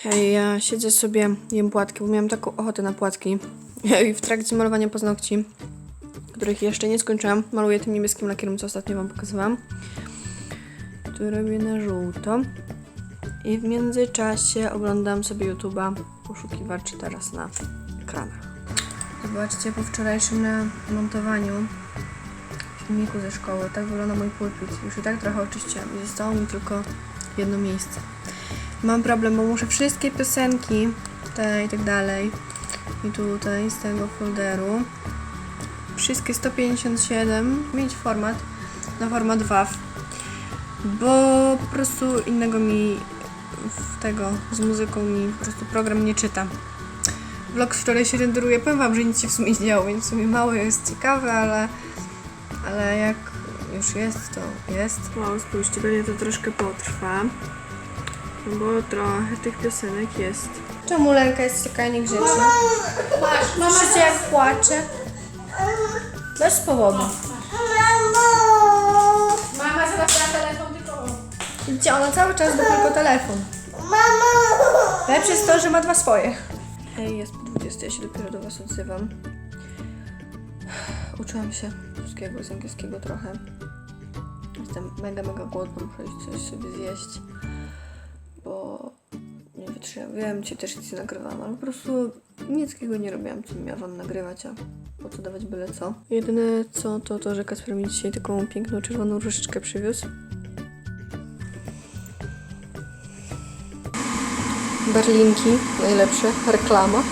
Hej, ja siedzę sobie, jem płatki, bo miałam taką ochotę na płatki. I w trakcie malowania paznokci, których jeszcze nie skończyłam, maluję tym niebieskim lakierem, co ostatnio wam pokazywałam. Tu robię na żółto. I w międzyczasie oglądam sobie YouTube'a, poszukiwaczy teraz na ekranach. Zobaczcie, po wczorajszym montowaniu filmiku ze szkoły, tak wygląda mój pulpit. Już i tak trochę oczyściłam i zostało mi tylko jedno miejsce. Mam problem, bo muszę wszystkie piosenki te i tak dalej i tutaj z tego folderu wszystkie 157 mieć format na format WAV bo po prostu innego mi tego z muzyką mi po prostu program nie czyta. Vlog wczoraj się renderuje, powiem wam, że nic się w sumie nie działo, więc w sumie mało jest ciekawe, ale, ale jak już jest, to jest. Wow, spójrzcie, pewnie to troszkę potrwa. No bo trochę tych piosenek jest. Czemu Lenka jest taka niegrzeczna? Mama się jak płacze. Bez powodu. Mama zaraz na telefon tylko. Widzicie, ona cały czas ma tylko telefon. Lepsze jest to, że ma dwa swoje. Hej, jest po 20, ja się dopiero do was odzywam. Uczyłam się polskiego z angielskiego trochę. Jestem mega, mega głodna, muszę coś sobie zjeść, bo nie wytrzymam. Wiem, ci też nic nie nagrywałam, ale po prostu nic takiego nie robiłam, co miałam wam nagrywać, a po co dawać byle co. Jedyne co, to to, że Kasper mi dzisiaj taką piękną czerwoną różyczkę przywiózł. Berlinki, najlepsze, reklama.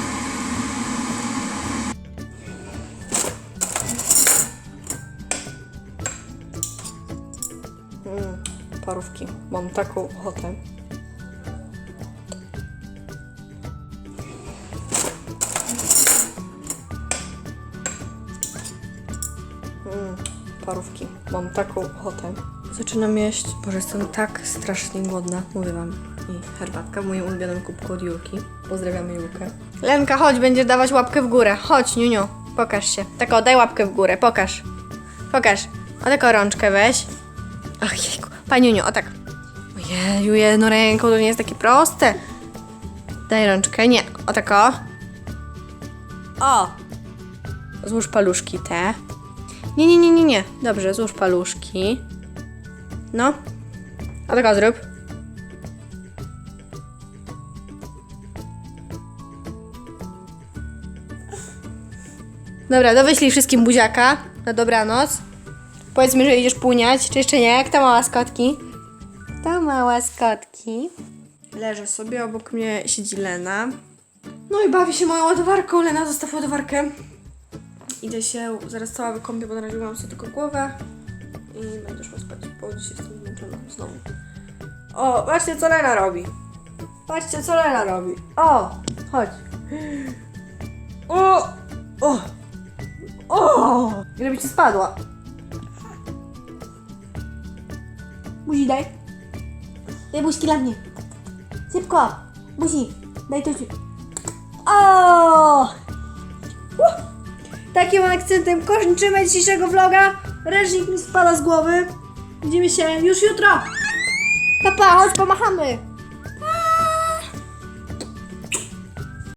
Mm, parówki, mam taką ochotę. Mm, parówki, mam taką ochotę. Zaczynam jeść, Boże, jestem tak strasznie głodna, mówię wam. I herbatka w moim ulubionym kubku od Julki. Pozdrawiamy Julkę. Lenka, chodź, będziesz dawać łapkę w górę. Chodź, Niuniu, pokaż się. Tak o, daj łapkę w górę, pokaż. Pokaż. O taką rączkę weź. Ach, jejku. Paniuniu, o tak. Ojeju, jedną ręką to nie jest takie proste. Daj rączkę, nie, o tak o. O! Złóż paluszki te. Nie, nie, nie, nie, nie. Dobrze, złóż paluszki. No. A tak o, zrób. Dobra, to wyślij wszystkim buziaka na dobranoc. Powiedzmy, że idziesz płuniać, czy jeszcze nie? Jak ta mała skotki? Ta mała skotki. Leżę sobie, obok mnie siedzi Lena. No i bawi się moją ładowarką. Lena, zostaw ładowarkę. Idę się zaraz cała wykąpię, bo naraziłam sobie tylko głowę. I będę szła spać, bo dzisiaj jestem zmęczona znowu. O, patrzcie co Lena robi. Patrzcie co Lena robi. O, chodź. O, o, o, żeby ci spadła. Buzi daj. Daj buźki dla mnie. Szybko. Buzi. Daj to ci. O! Takim akcentem kończymy dzisiejszego vloga. Ręcznik mi spada z głowy. Widzimy się już jutro. Papa, chodź pomachamy.